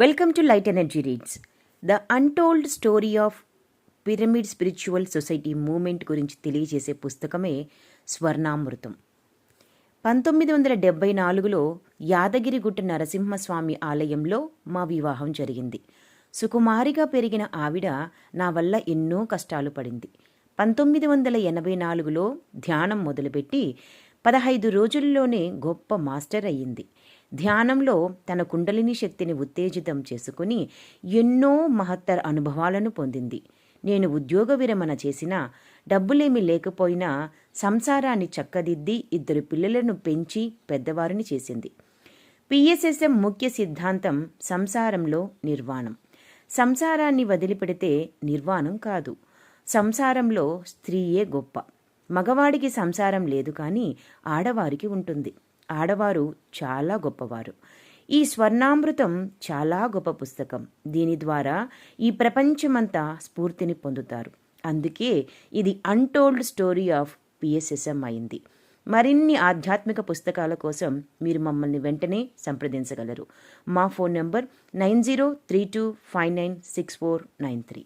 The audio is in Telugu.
Welcome to light energy reads the untold story of pyramid spiritual society movement గురించి తెలియజేసే పుస్తకమే స్వర్ణామృతం. పంతొమ్మిది వందల డెబ్బై నాలుగులో యాదగిరిగుట్ట నరసింహస్వామి ఆలయంలో మా వివాహం జరిగింది. సుకుమారిగా పెరిగిన ఆవిడ నా వల్ల ఎన్నో కష్టాలు పడింది. పంతొమ్మిది వందల ఎనభై నాలుగులో ధ్యానం మొదలుపెట్టి పదహైదు రోజుల్లోనే గొప్ప మాస్టర్ అయ్యింది. ధ్యానంలో తన కుండలిని శక్తిని ఉత్తేజితం చేసుకుని ఎన్నో మహత్తర అనుభవాలను పొందింది. నేను ఉద్యోగ విరమణ చేసినా డబ్బులేమీ లేకపోయినా సంసారాన్ని చక్కదిద్ది ఇద్దరు పిల్లలను పెంచి పెద్దవారిని చేసింది. పిఎస్ఎస్ఎం ముఖ్య సిద్ధాంతం సంసారంలో నిర్వాణం. సంసారాన్ని వదిలిపెడితే నిర్వాణం కాదు. సంసారంలో స్త్రీయే గొప్ప. మగవాడికి సంసారం లేదు కానీ ఆడవారికి ఉంటుంది. ఆడవారు చాలా గొప్పవారు. ఈ స్వర్ణామృతం చాలా గొప్ప పుస్తకం. దీని ద్వారా ఈ ప్రపంచమంతా స్ఫూర్తిని పొందుతారు. అందుకే ఇది అన్టోల్డ్ స్టోరీ ఆఫ్ పిఎస్ఎస్ఎం అయింది. మరిన్ని ఆధ్యాత్మిక పుస్తకాల కోసం మీరు మమ్మల్ని వెంటనే సంప్రదించగలరు. మా phone number nine zero three two five nine six four nine three.